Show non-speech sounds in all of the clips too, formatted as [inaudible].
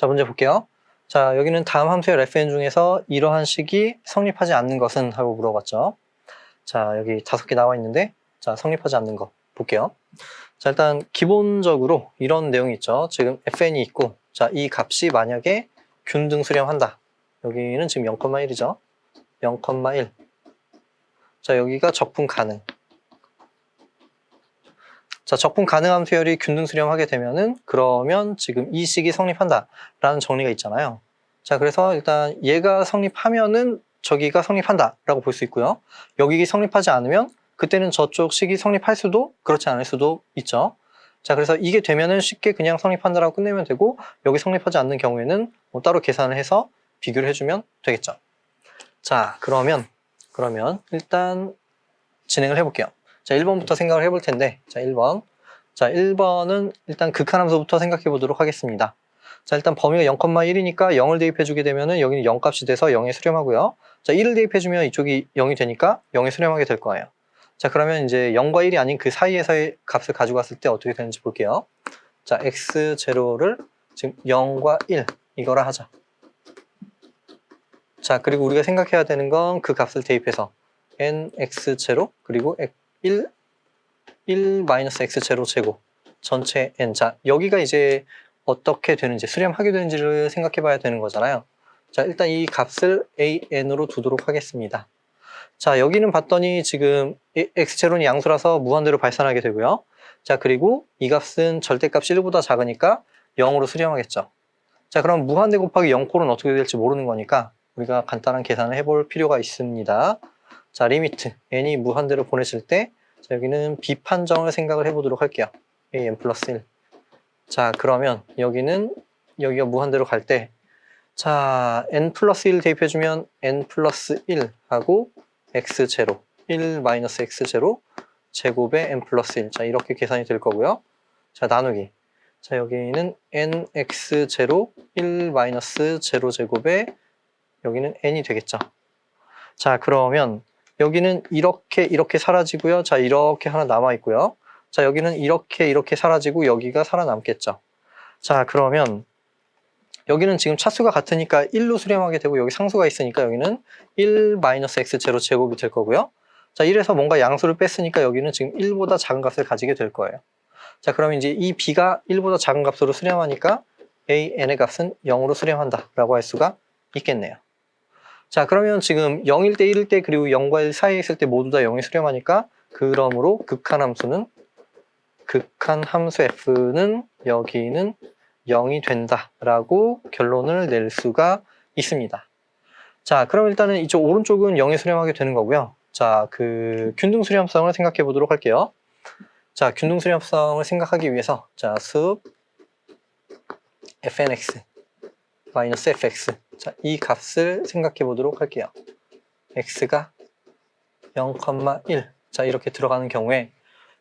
자, 문제 볼게요. 자, 여기는 다음 함수의 fn 중에서 이러한 식이 성립하지 않는 것은 하고 물어봤죠. 자, 여기 다섯 개 나와 있는데, 자, 성립하지 않는 거 볼게요. 자, 일단 기본적으로 이런 내용이 있죠. 지금 fn이 있고, 자, 이 값이 만약에 균등 수렴한다. 여기는 지금 0,1이죠. 0,1. 자, 여기가 적분 가능. 자, 적분 가능함 수열이 균등 수렴하게 되면은 그러면 지금 이 식이 성립한다라는 정리가 있잖아요. 자, 그래서 일단 얘가 성립하면은 저기가 성립한다라고 볼 수 있고요. 여기 성립하지 않으면 그때는 저쪽 식이 성립할 수도 그렇지 않을 수도 있죠. 자, 그래서 이게 되면은 쉽게 그냥 성립한다라고 끝내면 되고 여기 성립하지 않는 경우에는 뭐 따로 계산을 해서 비교를 해주면 되겠죠. 자, 그러면 그러면 일단 진행을 해볼게요. 자, 1번부터 생각을 해볼 텐데, 자, 1번. 자, 1번은 일단 극한함수부터 생각해 보도록 하겠습니다. 자, 일단 범위가 0,1이니까 0을 대입해 주게 되면은 여기는 0 값이 돼서 0에 수렴하고요. 자, 1을 대입해 주면 이쪽이 0이 되니까 0에 수렴하게 될 거예요. 자, 그러면 이제 0과 1이 아닌 그 사이에서의 값을 가져갔을 때 어떻게 되는지 볼게요. 자, x0를 지금 0과 1 이거라 하자. 자, 그리고 우리가 생각해야 되는 건 그 값을 대입해서 nx0 그리고 1 1 마이너스 x0 제곱 전체 n. 자 여기가 이제 어떻게 되는지 수렴하게 되는지를 생각해 봐야 되는 거잖아요. 자 일단 이 값을 an으로 두도록 하겠습니다. 자 여기는 봤더니 지금 x0는 양수라서 무한대로 발산하게 되고요. 자 그리고 이 값은 절대값이 1보다 작으니까 0으로 수렴하겠죠. 자 그럼 무한대 곱하기 0콜은 어떻게 될지 모르는 거니까 우리가 간단한 계산을 해볼 필요가 있습니다 자 리미트 n이 무한대로 보내질 때 자, 여기는 비판정을 생각을 해보도록 할게요. an 플러스 1. 자, 그러면 여기는 여기가 무한대로 갈 때, 자, n 플러스 1 대입해주면 n 플러스 1 하고 x0, 1 마이너스 x0 제곱에 n 플러스 1. 자, 이렇게 계산이 될 거고요. 자, 나누기. 자, 여기는 nx0, 1 마이너스 0 제곱에 여기는 n이 되겠죠. 자, 그러면 여기는 이렇게 이렇게 사라지고요. 자 이렇게 하나 남아 있고요. 자 여기는 이렇게 이렇게 사라지고 여기가 살아남겠죠. 자 그러면 여기는 지금 차수가 같으니까 1로 수렴하게 되고 여기 상수가 있으니까 여기는 1 마이너스 x 제로 제곱이 될 거고요. 자 1에서 뭔가 양수를 뺐으니까 여기는 지금 1보다 작은 값을 가지게 될 거예요. 자 그럼 이제 이 b가 1보다 작은 값으로 수렴하니까 a n의 값은 0으로 수렴한다 라고 할 수가 있겠네요. 자 그러면 지금 0일 때 1일 때 그리고 0과 1 사이에 있을 때 모두 다 0에 수렴하니까 그러므로 극한 함수는 극한 함수 f는 여기는 0이 된다 라고 결론을 낼 수가 있습니다. 자 그럼 일단은 이쪽 오른쪽은 0에 수렴하게 되는 거고요. 자 그 균등 수렴성을 생각해 보도록 할게요. 자 균등 수렴성을 생각하기 위해서 자습 fnx 마이너스 fx 자, 이 값을 생각해 보도록 할게요. x가 0,1 자, 이렇게 들어가는 경우에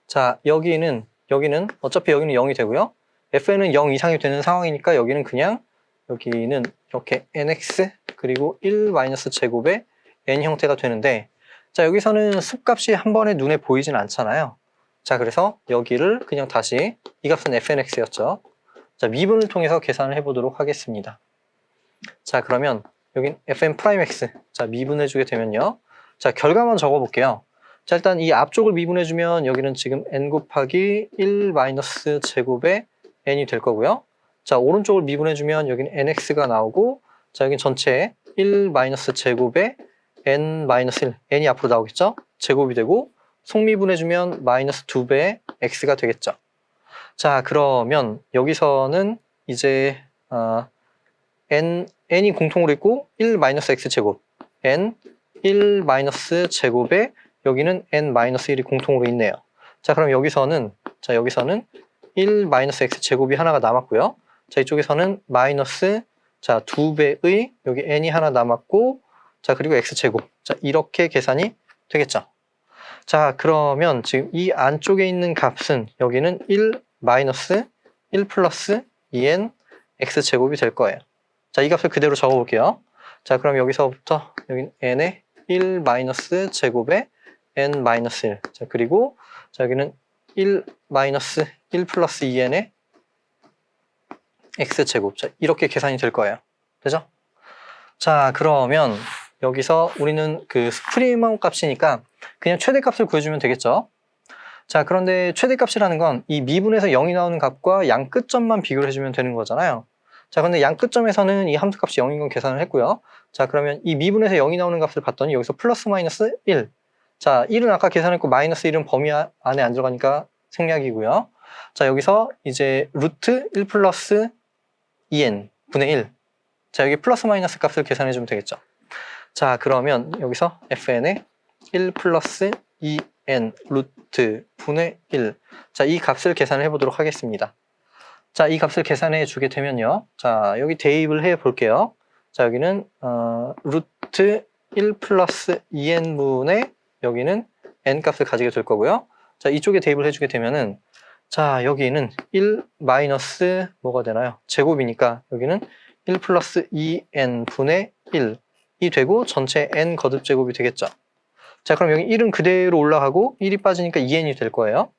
자, 여기는 여기는 어차피 여기는 0이 되고요. fn은 0 이상이 되는 상황이니까 여기는 그냥 여기는 이렇게 nx 그리고 1 마이너스 제곱의 n 형태가 되는데 자, 여기서는 숫값이 한 번에 눈에 보이진 않잖아요. 자, 그래서 여기를 그냥 다시 이 값은 fnx였죠. 자, 미분을 통해서 계산을 해보도록 하겠습니다. 자 그러면 여긴 fn 프라임 x. 자 미분해 주게 되면요. 자 결과만 적어 볼게요. 자 일단 이 앞쪽을 미분해 주면 여기는 지금 n 곱하기 1 마이너스 제곱의 n이 될 거고요. 자 오른쪽을 미분해 주면 여기는 nx가 나오고 자 여긴 전체 1 마이너스 제곱의 n 마이너스 1 n이 앞으로 나오겠죠? 제곱이 되고 속미분해 주면 마이너스 2배의 x가 되겠죠? 자 그러면 여기서는 이제 어, n, n이 공통으로 있고 1 마이너스 x 제곱 n 1 마이너스 제곱에 여기는 n 마이너스 1이 공통으로 있네요. 자 그럼 여기서는 자 여기서는 1 마이너스 x 제곱이 하나가 남았고요. 자 이쪽에서는 마이너스 자 2배의 여기 n이 하나 남았고 자 그리고 x 제곱 자 이렇게 계산이 되겠죠. 자 그러면 지금 이 안쪽에 있는 값은 여기는 1 마이너스 1 플러스 2n x 제곱이 될 거예요. 자, 이 값을 그대로 적어 볼게요. 자, 그럼 여기서부터 여기 n의 1 마이너스 제곱에 n 마이너스 1. 자, 그리고 자, 여기는 1 마이너스 1 플러스 2n의 x제곱. 자, 이렇게 계산이 될 거예요. 되죠? 자, 그러면 여기서 우리는 그 스프리머 값이니까 그냥 최대 값을 구해주면 되겠죠? 자, 그런데 최대 값이라는 건 이 미분에서 0이 나오는 값과 양 끝점만 비교를 해주면 되는 거잖아요. 자, 근데 양 끝점에서는 이 함수값이 0인 건 계산을 했고요. 자, 그러면 이 미분에서 0이 나오는 값을 봤더니 여기서 플러스 마이너스 1. 자, 1은 아까 계산했고 마이너스 1은 범위 아- 안에 안 들어가니까 생략이고요. 자, 여기서 이제 루트 1 플러스 2n 분의 1. 자, 여기 플러스 마이너스 값을 계산해 주면 되겠죠. 자, 그러면 여기서 fn에 1 플러스 2n 루트 분의 1. 자, 이 값을 계산해 보도록 하겠습니다. 자, 이 값을 계산해 주게 되면요. 자, 여기 대입을 해 볼게요. 자, 여기는 어, 루트 1 플러스 2n분의 여기는 n 값을 가지게 될 거고요. 자, 이쪽에 대입을 해주게 되면은 자, 여기는 1 마이너스 뭐가 되나요? 제곱이니까 여기는 1 플러스 2n 분의 1이 되고 전체 n 거듭 제곱이 되겠죠. 자, 그럼 여기 1은 그대로 올라가고 1이 빠지니까 2n이 될 거예요.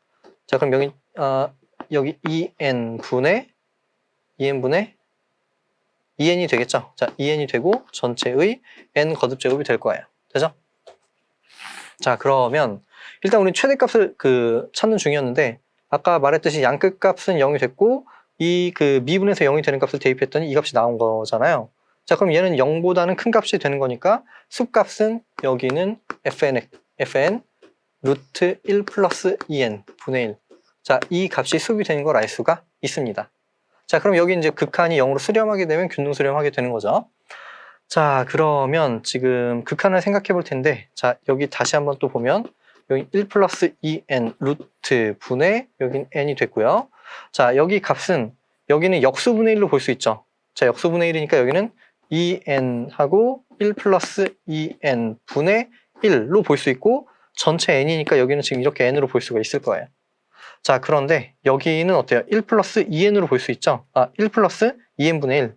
자, 그럼 여기 어, 여기 2n 분의 2n 분의 2n이 되겠죠. 자, 2n이 되고 전체의 n 거듭 제곱이 될 거예요. 되죠? 자, 그러면 일단 우리 최대값을 그 찾는 중이었는데 아까 말했듯이 양 끝값은 0이 됐고 이 그 미분에서 0이 되는 값을 대입했더니 이 값이 나온 거잖아요. 자, 그럼 얘는 0보다는 큰 값이 되는 거니까 수값은 여기는 fn, fn 루트 1 플러스 2n 분의 1. 자, 이 값이 수비 되는 걸 알 수가 있습니다. 자, 그럼 여기 이제 극한이 0으로 수렴하게 되면 균등 수렴하게 되는 거죠. 자, 그러면 지금 극한을 생각해 볼 텐데, 자, 여기 다시 한번 또 보면, 여기 1 플러스 2n 루트 분의, 여긴 n이 됐고요. 자, 여기 값은, 여기는 역수분의 1로 볼 수 있죠. 자, 역수분의 1이니까 여기는 2n하고 1 플러스 2n 분의 1로 볼 수 있고, 전체 n이니까 여기는 지금 이렇게 n으로 볼 수가 있을 거예요. 자, 그런데 여기는 어때요? 1 플러스 2n으로 볼 수 있죠? 아, 1 플러스 2n분의 1.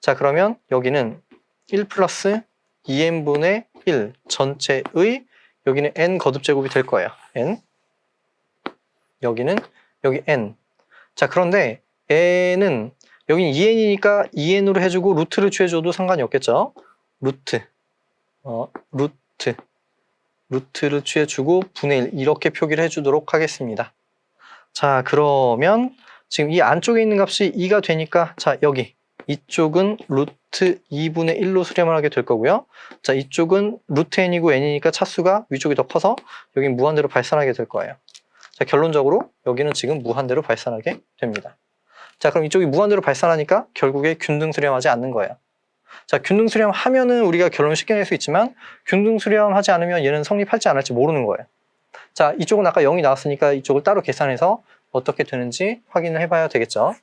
자, 그러면 여기는 1 플러스 2n분의 1 전체의 여기는 n 거듭 제곱이 될 거예요. n. 여기는 여기 n. 자, 그런데 n은 여기는 2n이니까 2n으로 해주고 루트를 취해줘도 상관이 없겠죠? 루트. 어, 루트. 루트를 취해주고 분의 1 이렇게 표기를 해주도록 하겠습니다. 자, 그러면 지금 이 안쪽에 있는 값이 2가 되니까 자, 여기 이쪽은 루트 2분의 1로 수렴을 하게 될 거고요. 자, 이쪽은 루트 n이고 n이니까 차수가 위쪽이 더 커서 여긴 무한대로 발산하게 될 거예요. 자, 결론적으로 여기는 지금 무한대로 발산하게 됩니다. 자, 그럼 이쪽이 무한대로 발산하니까 결국에 균등 수렴하지 않는 거예요. 자, 균등 수렴하면은 우리가 결론을 쉽게 낼 수 있지만 균등 수렴하지 않으면 얘는 성립할지 안 할지 모르는 거예요. 자, 이쪽은 아까 0이 나왔으니까 이쪽을 따로 계산해서 어떻게 되는지 확인을 해봐야 되겠죠.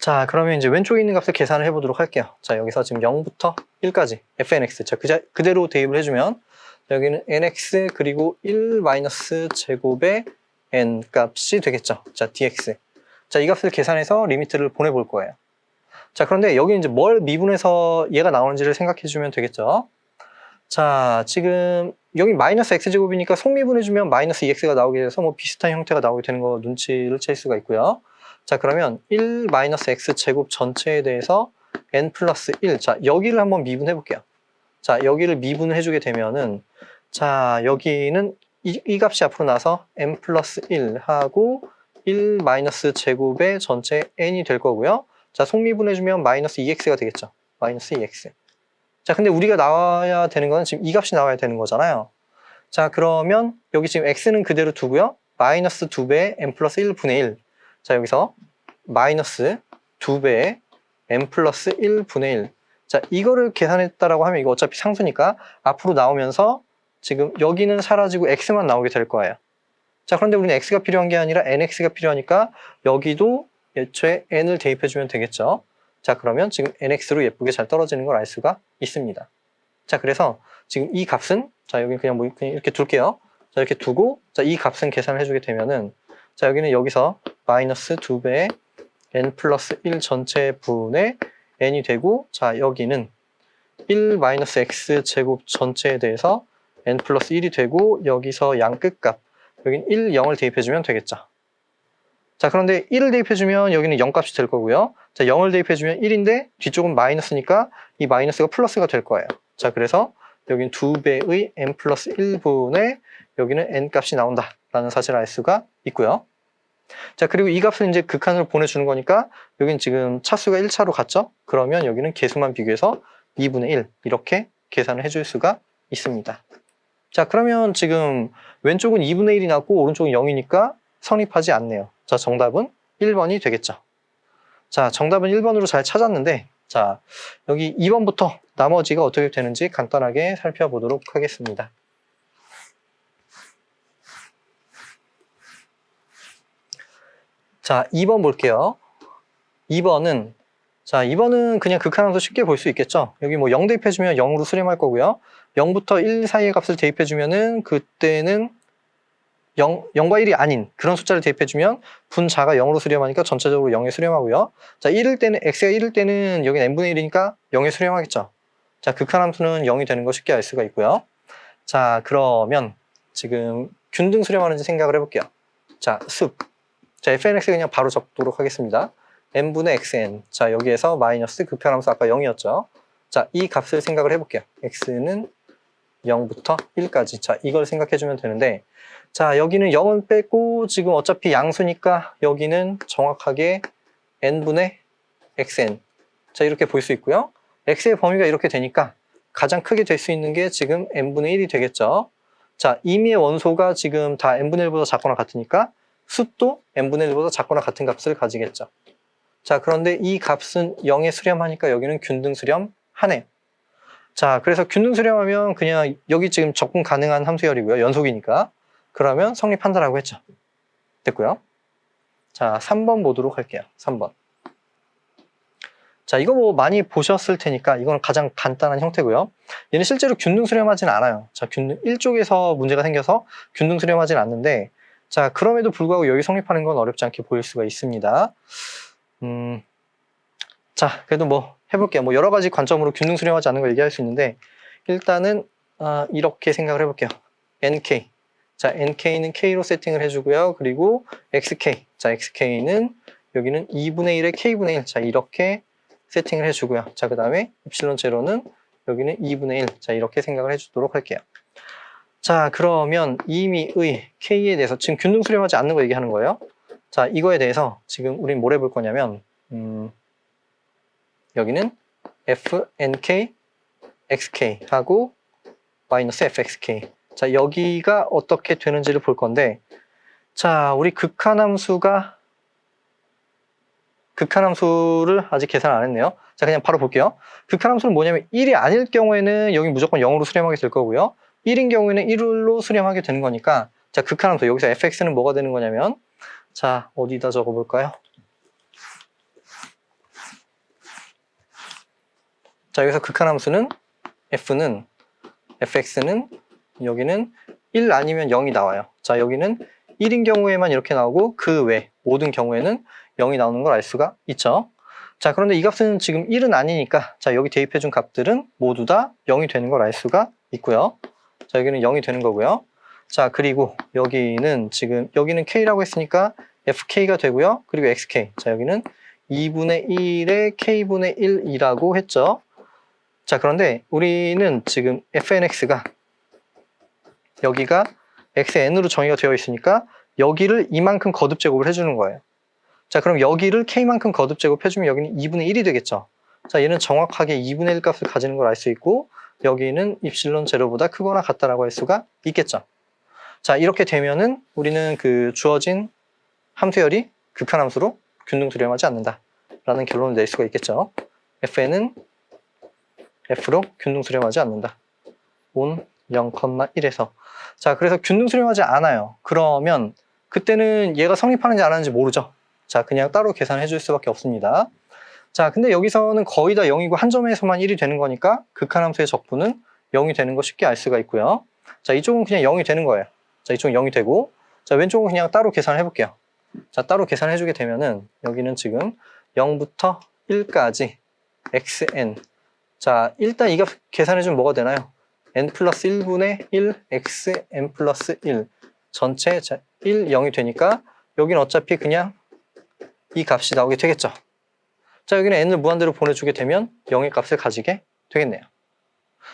자, 그러면 이제 왼쪽에 있는 값을 계산을 해보도록 할게요. 자, 여기서 지금 0부터 1까지 fnx. 자, 그자, 그대로 대입을 해주면 여기는 nx 그리고 1 마이너스 제곱의 n 값이 되겠죠. 자, dx. 자, 이 값을 계산해서 리미트를 보내볼 거예요. 자, 그런데 여기 이제 뭘 미분해서 얘가 나오는지를 생각해주면 되겠죠. 자, 지금 여기 마이너스 x제곱이니까 속미분해주면 마이너스 2x가 나오게 돼서 뭐 비슷한 형태가 나오게 되는 거 눈치를 챌 수가 있고요. 자, 그러면 1 마이너스 x제곱 전체에 대해서 n 플러스 1. 자, 여기를 한번 미분해 볼게요. 자, 여기를 미분을 해주게 되면은 자, 여기는 이, 이 값이 앞으로 나서 n 플러스 1 하고 1 마이너스 제곱의 전체 n이 될 거고요. 자, 속미분해주면 마이너스 2x가 되겠죠. 마이너스 2x. 자, 근데 우리가 나와야 되는 건 지금 이 값이 나와야 되는 거잖아요. 자, 그러면 여기 지금 x는 그대로 두고요. 마이너스 2배의 n 플러스 1분의 1. 자, 여기서 마이너스 2배의 n 플러스 1분의 1. 자, 이거를 계산했다라고 하면 이거 어차피 상수니까 앞으로 나오면서 지금 여기는 사라지고 x만 나오게 될 거예요. 자, 그런데 우리는 x가 필요한 게 아니라 nx가 필요하니까 여기도 애초에 n을 대입해주면 되겠죠. 자, 그러면 지금 nx로 예쁘게 잘 떨어지는 걸 알 수가 있습니다. 자, 그래서 지금 이 값은 자, 여기 그냥 뭐 그냥 이렇게 둘게요. 자, 이렇게 두고 자, 이 값은 계산을 해주게 되면은 자, 여기는 여기서 마이너스 2배의 n 플러스 1 전체 분의 n이 되고 자, 여기는 1 마이너스 x 제곱 전체에 대해서 n 플러스 1이 되고 여기서 양 끝값 여긴 1, 0을 대입해주면 되겠죠. 자, 그런데 1을 대입해주면 여기는 0값이 될 거고요. 자, 0을 대입해주면 1인데 뒤쪽은 마이너스니까 이 마이너스가 플러스가 될 거예요. 자, 그래서 여기는 2배의 n 플러스 1분의 여기는 n 값이 나온다 라는 사실을 알 수가 있고요. 자, 그리고 이 값을 이제 극한으로 보내주는 거니까 여기는 지금 차수가 1차로 갔죠? 그러면 여기는 개수만 비교해서 2분의 1 이렇게 계산을 해줄 수가 있습니다. 자, 그러면 지금 왼쪽은 2분의 1이 나고 오른쪽은 0이니까 성립하지 않네요. 자, 정답은 1번이 되겠죠. 자, 정답은 1번으로 잘 찾았는데, 자, 여기 2번부터 나머지가 어떻게 되는지 간단하게 살펴보도록 하겠습니다. 자, 2번 볼게요. 2번은, 자, 2번은 그냥 극한함수 쉽게 볼 수 있겠죠. 여기 뭐 0 대입해주면 0으로 수렴할 거고요. 0부터 1 사이의 값을 대입해주면은 그때는 0, 0과 1이 아닌 그런 숫자를 대입해주면 분자가 0으로 수렴하니까 전체적으로 0에 수렴하고요. 자, 1일 때는, x가 1일 때는 여기 n분의 1이니까 0에 수렴하겠죠. 자, 극한함수는 0이 되는 거 쉽게 알 수가 있고요. 자, 그러면 지금 균등 수렴하는지 생각을 해볼게요. 자, 습. 자, fnx 그냥 바로 적도록 하겠습니다. n분의 xn. 자, 여기에서 마이너스 극한함수 아까 0이었죠. 자, 이 값을 생각을 해볼게요. x는 0부터 1까지. 자, 이걸 생각해주면 되는데, 자, 여기는 0은 빼고 지금 어차피 양수니까 여기는 정확하게 n분의 xn. 자, 이렇게 볼 수 있고요. x의 범위가 이렇게 되니까 가장 크게 될 수 있는 게 지금 n분의 1이 되겠죠. 자, 임의의 원소가 지금 다 n분의 1보다 작거나 같으니까 숫도 n분의 1보다 작거나 같은 값을 가지겠죠. 자, 그런데 이 값은 0에 수렴하니까 여기는 균등 수렴 하네요. 자, 그래서 균등 수렴하면 그냥 여기 지금 접근 가능한 함수열이고요. 연속이니까. 그러면 성립한다라고 했죠. 됐고요. 자, 3번 보도록 할게요. 3번. 자, 이거 뭐 많이 보셨을 테니까 이건 가장 간단한 형태고요. 얘는 실제로 균등 수렴하진 않아요. 자, 균등 1쪽에서 문제가 생겨서 균등 수렴하진 않는데 자, 그럼에도 불구하고 여기 성립하는 건 어렵지 않게 보일 수가 있습니다. 음, 자, 그래도 뭐 해볼게요. 뭐 여러 가지 관점으로 균등 수렴하지 않는 걸 얘기할 수 있는데 일단은 아, 이렇게 생각을 해볼게요. nk. 자, nk는 k로 세팅을 해주고요. 그리고 xk. 자, xk는 여기는 2분의 1에 k분의 1. 자, 이렇게 세팅을 해주고요. 자, 그 다음에 입실론 제로는 여기는 2분의 1. 자, 이렇게 생각을 해주도록 할게요. 자, 그러면 임의의 k에 대해서 지금 균등 수렴하지 않는 거 얘기하는 거예요. 자, 이거에 대해서 지금 우린 뭘 해볼 거냐면, 음, 여기는 fnk, xk 하고 마이너스 fxk. 자, 여기가 어떻게 되는지를 볼 건데, 자, 우리 극한함수가 극한함수를 아직 계산 안 했네요. 자, 그냥 바로 볼게요. 극한함수는 뭐냐면 1이 아닐 경우에는 여기 무조건 0으로 수렴하게 될 거고요. 1인 경우에는 1로 수렴하게 되는 거니까 자, 극한함수 여기서 fx는 뭐가 되는 거냐면 자, 어디다 적어 볼까요? 자, 여기서 극한함수는 f는 fx는 여기는 1 아니면 0이 나와요. 자, 여기는 1인 경우에만 이렇게 나오고 그 외 모든 경우에는 0이 나오는 걸 알 수가 있죠. 자, 그런데 이 값은 지금 1은 아니니까 자, 여기 대입해 준 값들은 모두 다 0이 되는 걸 알 수가 있고요. 자, 여기는 0이 되는 거고요. 자, 그리고 여기는 지금 여기는 k라고 했으니까 fk가 되고요. 그리고 xk. 자, 여기는 2분의 1의 k분의 1이라고 했죠. 자, 그런데 우리는 지금 fnx가 여기가 xn으로 정의가 되어 있으니까 여기를 이만큼 거듭 제곱을 해주는 거예요. 자, 그럼 여기를 k만큼 거듭 제곱해주면 여기는 2분의 1이 되겠죠. 자, 얘는 정확하게 2분의 1 값을 가지는 걸 알 수 있고 여기는 입실론 제로보다 크거나 같다라고 할 수가 있겠죠. 자, 이렇게 되면은 우리는 그 주어진 함수열이 극한함수로 균등 수렴하지 않는다라는 결론을 낼 수가 있겠죠. fn은 f로 균등 수렴하지 않는다. 온 0,1에서 자, 그래서 균등 수렴하지 않아요. 그러면 그때는 얘가 성립하는지 안 하는지 모르죠. 자, 그냥 따로 계산해 줄 수밖에 없습니다. 자, 근데 여기서는 거의 다 0이고 한 점에서만 1이 되는 거니까 극한함수의 적분은 0이 되는 거 쉽게 알 수가 있고요. 자, 이쪽은 그냥 0이 되는 거예요. 자, 이쪽은 0이 되고 자, 왼쪽은 그냥 따로 계산을 해볼게요. 자, 따로 계산해 주게 되면은 여기는 지금 0부터 1까지 xn 자, 일단 이거 계산해 주면 뭐가 되나요? N 플러스 1분의 1 x n 플러스 1 전체 자, 1, 0이 되니까 여기는 어차피 그냥 이 값이 나오게 되겠죠. 자, 여기는 n을 무한대로 보내주게 되면 0의 값을 가지게 되겠네요.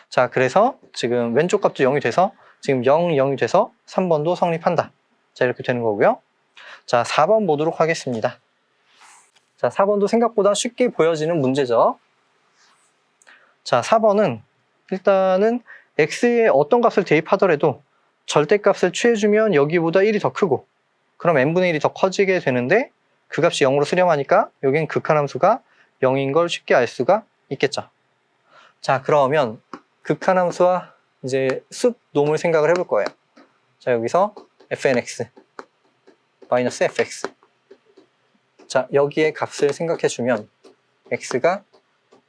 자, 그래서 지금 왼쪽 값도 0이 돼서 지금 0, 0이 돼서 3번도 성립한다. 자, 이렇게 되는 거고요. 자, 4번 보도록 하겠습니다. 자, 4번도 생각보다 쉽게 보여지는 문제죠. 자, 4번은 일단은 x에 어떤 값을 대입하더라도 절대값을 취해주면 여기보다 1이 더 크고 그럼 n분의 1이 더 커지게 되는데 그 값이 0으로 수렴하니까 여긴 극한함수가 0인 걸 쉽게 알 수가 있겠죠. 자, 그러면 극한함수와 이제 숲 놈을 생각을 해볼 거예요. 자, 여기서 fnx 마이너스 fx 자, 여기에 값을 생각해 주면 x가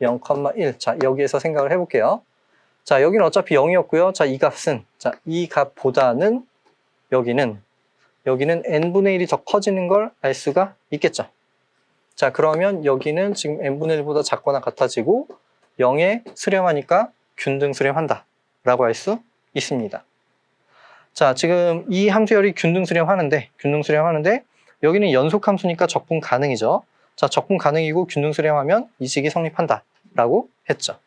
0,1. 자, 여기에서 생각을 해볼게요. 자, 여기는 어차피 0이었고요. 자, 이 값은 자, 이 값보다는 여기는 여기는 n분의 1이 더 커지는 걸 알 수가 있겠죠. 자, 그러면 여기는 지금 n분의 1보다 작거나 같아지고 0에 수렴하니까 균등 수렴한다. 라고 할 수 있습니다. 자, 지금 이 함수열이 균등 수렴하는데, 균등 수렴하는데, 여기는 연속 함수니까 적분 가능이죠. 자, 적분 가능이고 균등 수렴하면 이 식이 성립한다. 라고 했죠.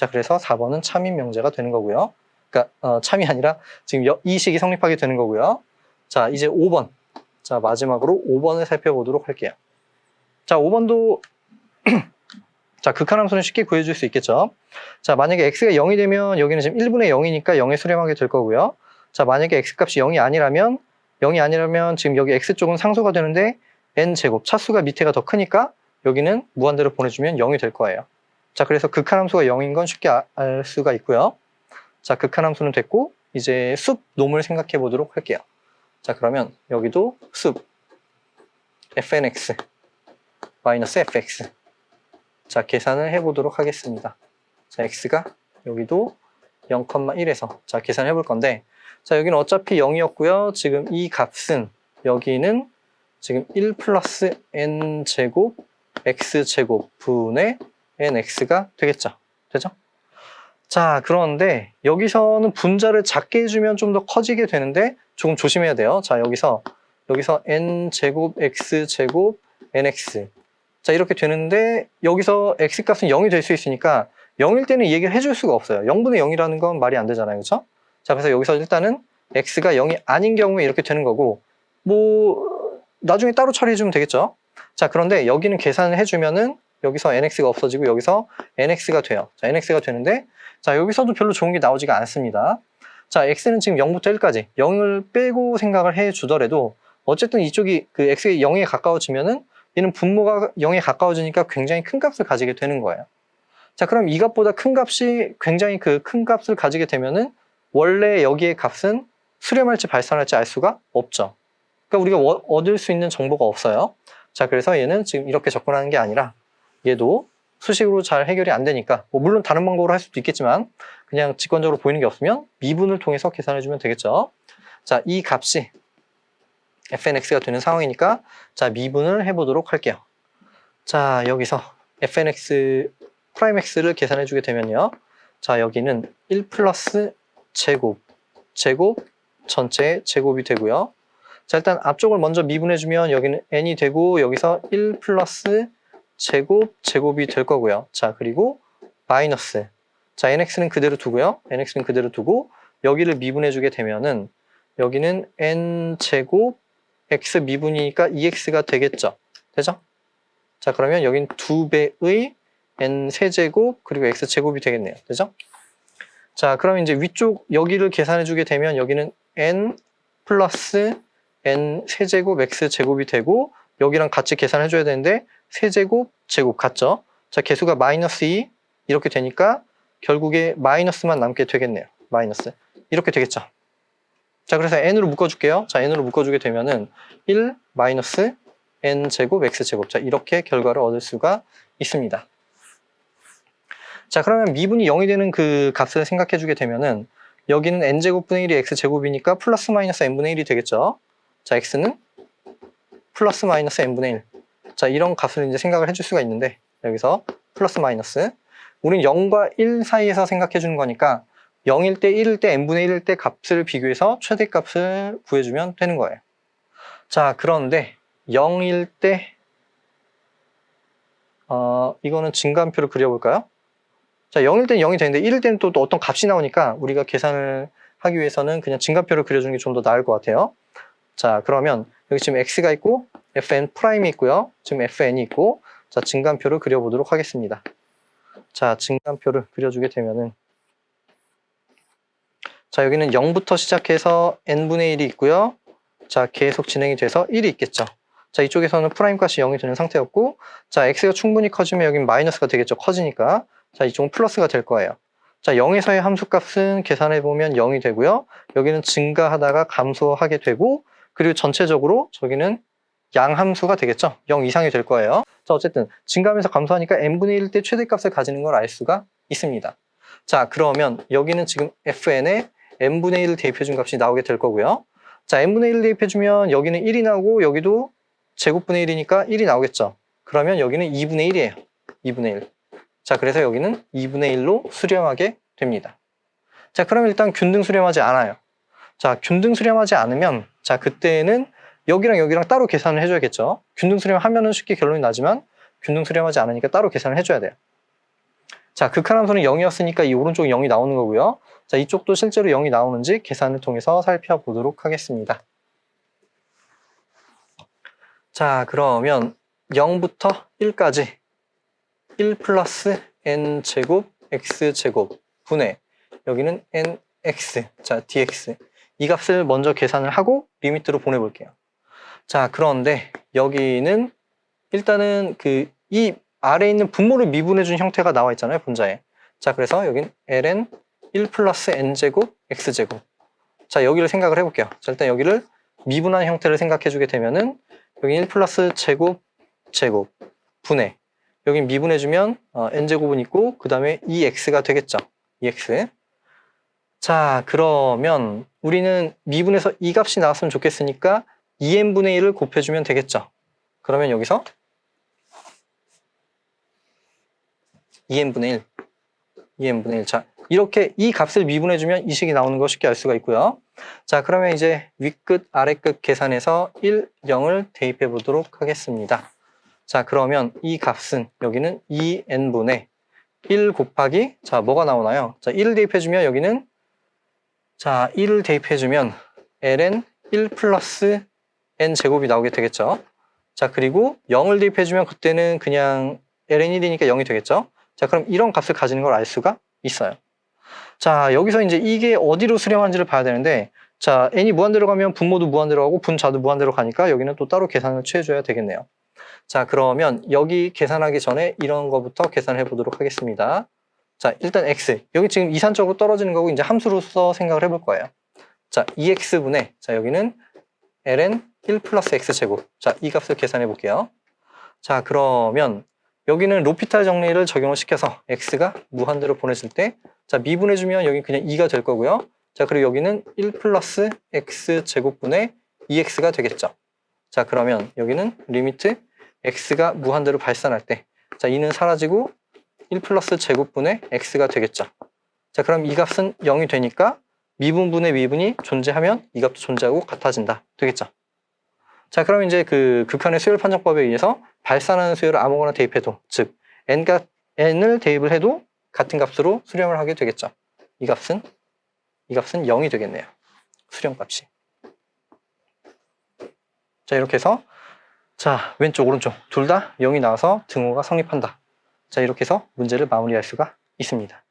자, 그래서 4번은 참인 명제가 되는 거고요. 그러니까, 어, 참이 아니라 지금 여- 이 식이 성립하게 되는 거고요. 자, 이제 5번. 자, 마지막으로 5번을 살펴보도록 할게요. 자, 5번도 [clears throat] 자, 극한함수는 쉽게 구해줄 수 있겠죠. 자, 만약에 x가 0이 되면 여기는 지금 1분의 0이니까 0에 수렴하게 될 거고요. 자, 만약에 x값이 0이 아니라면 0이 아니라면 지금 여기 x 쪽은 상수가 되는데 n제곱, 차수가 밑에가 더 크니까 여기는 무한대로 보내주면 0이 될 거예요. 자, 그래서 극한함수가 0인 건 쉽게 아- 알 수가 있고요. 자, 극한함수는 됐고 이제 숲 놈을 생각해 보도록 할게요. 자, 그러면 여기도 숲 fnx fx 자, 계산을 해 보도록 하겠습니다. 자, x가 여기도 0,1에서 자, 계산해 볼 건데 자, 여기는 어차피 0이었고요. 지금 이 값은 여기는 지금 1 플러스 n 제곱 x 제곱 분의 nx가 되겠죠. 되죠? 자, 그런데 여기서는 분자를 작게 해주면 좀 더 커지게 되는데 조금 조심해야 돼요. 자, 여기서 여기서 n 제곱 x 제곱 nx 자, 이렇게 되는데 여기서 x 값은 0이 될 수 있으니까 0일 때는 이 얘기를 해줄 수가 없어요. 0분의 0이라는 건 말이 안 되잖아요. 그렇죠? 자, 그래서 여기서 일단은 x가 0이 아닌 경우에 이렇게 되는 거고 뭐 나중에 따로 처리해 주면 되겠죠. 자, 그런데 여기는 계산을 해 주면은 여기서 nx가 없어지고 여기서 nx가 돼요. 자, nx가 되는데 자, 여기서도 별로 좋은 게 나오지가 않습니다. 자, x는 지금 0부터 1까지 0을 빼고 생각을 해 주더라도 어쨌든 이쪽이 그 x가 0에 가까워지면은 얘는 분모가 0에 가까워지니까 굉장히 큰 값을 가지게 되는 거예요. 자, 그럼 이 값보다 큰 값이 굉장히 그 큰 값을 가지게 되면은 원래 여기의 값은 수렴할지 발산할지 알 수가 없죠. 그러니까 우리가 워- 얻을 수 있는 정보가 없어요. 자, 그래서 얘는 지금 이렇게 접근하는 게 아니라 얘도 수식으로 잘 해결이 안 되니까 뭐 물론 다른 방법으로 할 수도 있겠지만 그냥 직관적으로 보이는 게 없으면 미분을 통해서 계산해 주면 되겠죠. 자, 이 값이 fnx가 되는 상황이니까 자, 미분을 해 보도록 할게요. 자, 여기서 fnx 프라임 x를 계산해 주게 되면요. 자, 여기는 1 플러스 제곱, 제곱 전체 제곱이 되고요. 자, 일단 앞쪽을 먼저 미분해 주면 여기는 n이 되고 여기서 1 플러스 제곱, 제곱이 될 거고요. 자, 그리고 마이너스. 자, nx는 그대로 두고요. nx는 그대로 두고 여기를 미분해 주게 되면은 여기는 n 제곱 x 미분이니까 2x가 되겠죠. 되죠? 자, 그러면 여긴 두 배의 n 세제곱 그리고 x 제곱이 되겠네요. 되죠? 자, 그럼 이제 위쪽 여기를 계산해 주게 되면 여기는 n 플러스 n 세제곱 x 제곱이 되고 여기랑 같이 계산해 줘야 되는데 세제곱 제곱 같죠? 자, 개수가 마이너스 2 이렇게 되니까 결국에 마이너스만 남게 되겠네요. 마이너스. 이렇게 되겠죠. 자, 그래서 n으로 묶어줄게요. 자, n으로 묶어주게 되면은 1 마이너스 n 제곱 x 제곱. 자, 이렇게 결과를 얻을 수가 있습니다. 자, 그러면 미분이 0이 되는 그 값을 생각해 주게 되면은 여기는 n 제곱분의 1이 x 제곱이니까 플러스 마이너스 n분의 1이 되겠죠. 자, x는 플러스 마이너스 n분의 1. 자, 이런 값을 이제 생각을 해줄 수가 있는데 여기서 플러스 마이너스. 우린 0과 1 사이에서 생각해 주는 거니까 0일 때 1일 때 n분의 1일 때 값을 비교해서 최대값을 구해주면 되는 거예요. 자, 그런데 0일 때 어, 이거는 증가함표를 그려볼까요? 자, 0일 때는 0이 되는데 1일 때는 또, 또 어떤 값이 나오니까 우리가 계산을 하기 위해서는 그냥 증가표를 그려주는 게 좀 더 나을 것 같아요. 자, 그러면 여기 지금 x가 있고 fn 프라임이 있고요. 지금 fn이 있고 자, 증가표를 그려보도록 하겠습니다. 자, 증가표를 그려주게 되면은 자, 여기는 0부터 시작해서 n분의 1이 있고요. 자, 계속 진행이 돼서 1이 있겠죠. 자, 이쪽에서는 프라임 값이 0이 되는 상태였고 자, x가 충분히 커지면 여긴 마이너스가 되겠죠. 커지니까. 자, 이쪽은 플러스가 될 거예요. 자, 0에서의 함수값은 계산해 보면 0이 되고요. 여기는 증가하다가 감소하게 되고 그리고 전체적으로 저기는 양함수가 되겠죠. 0 이상이 될 거예요. 자, 어쨌든 증가하면서 감소하니까 n분의 1 때 최대값을 가지는 걸 알 수가 있습니다. 자, 그러면 여기는 지금 fn에 n분의 1을 대입해 준 값이 나오게 될 거고요. 자, n분의 1을 대입해 주면 여기는 1이 나오고 여기도 제곱분의 1이니까 1이 나오겠죠. 그러면 여기는 2분의 1이에요. 2분의 1. 자, 그래서 여기는 2분의 1로 수렴하게 됩니다. 자, 그럼 일단 균등 수렴하지 않아요. 자, 균등 수렴하지 않으면 자, 그때는 여기랑 여기랑 따로 계산을 해줘야겠죠. 균등 수렴하면 은 쉽게 결론이 나지만 균등 수렴하지 않으니까 따로 계산을 해줘야 돼요. 자, 극한함수는 0이었으니까 이 오른쪽이 0이 나오는 거고요. 자, 이쪽도 실제로 0이 나오는지 계산을 통해서 살펴보도록 하겠습니다. 자, 그러면 0부터 1까지 1 플러스 n 제곱 x 제곱 분의 여기는 nx 자 dx 이 값을 먼저 계산을 하고 리미트로 보내볼게요. 자 그런데 여기는 일단은 그 이 아래에 있는 분모를 미분해 준 형태가 나와 있잖아요 분자에. 자 그래서 여긴 ln 1 플러스 n 제곱 x 제곱. 자 여기를 생각을 해볼게요. 자 일단 여기를 미분한 형태를 생각해 주게 되면은 여기 1 플러스 제곱 제곱 분의 여기 미분해주면 어, n제곱은 있고 그 다음에 2x가 되겠죠. 2x. 자 그러면 우리는 미분해서 이 값이 나왔으면 좋겠으니까 2n분의 1을 곱해주면 되겠죠. 그러면 여기서 2n분의 1 2n분의 1. 자 이렇게 이 값을 미분해주면 이 식이 나오는 거 쉽게 알 수가 있고요. 자 그러면 이제 윗끝 아래끝 계산해서 1, 0을 대입해 보도록 하겠습니다. 자 그러면 이 값은 여기는 2n분의 1 곱하기 자 뭐가 나오나요? 자 1을 대입해주면 여기는 자 1을 대입해주면 ln 1 플러스 n 제곱이 나오게 되겠죠. 자 그리고 0을 대입해주면 그때는 그냥 ln 1이니까 0이 되겠죠. 자 그럼 이런 값을 가지는 걸 알 수가 있어요. 자 여기서 이제 이게 어디로 수렴한지를 봐야 되는데 자 n이 무한대로 가면 분모도 무한대로 가고 분자도 무한대로 가니까 여기는 또 따로 계산을 취해줘야 되겠네요. 자 그러면 여기 계산하기 전에 이런 거부터 계산해 보도록 하겠습니다. 자 일단 x 여기 지금 이산적으로 떨어지는 거고 이제 함수로서 생각을 해볼 거예요. 자 2x분의 자 여기는 ln 1 플러스 x 제곱 자 이 값을 계산해 볼게요. 자 그러면 여기는 로피탈 정리를 적용을 시켜서 x가 무한대로 보내줄 때자 미분해 주면 여기 그냥 2가 될 거고요. 자 그리고 여기는 1 플러스 x 제곱분의 2x가 되겠죠. 자 그러면 여기는 리미트 x가 무한대로 발산할 때, 자, 2는 사라지고 1 플러스 제곱분의 x가 되겠죠. 자, 그럼 이 값은 0이 되니까 미분분의 미분이 존재하면 이 값도 존재하고 같아진다. 되겠죠. 자, 그럼 이제 그 극한의 수열 판정법에 의해서 발산하는 수열을 아무거나 대입해도, 즉, n가, n을 대입을 해도 같은 값으로 수렴을 하게 되겠죠. 이 값은, 이 값은 0이 되겠네요. 수렴 값이. 자, 이렇게 해서 자, 왼쪽, 오른쪽 둘 다 0이 나와서 등호가 성립한다. 자, 이렇게 해서 문제를 마무리할 수가 있습니다.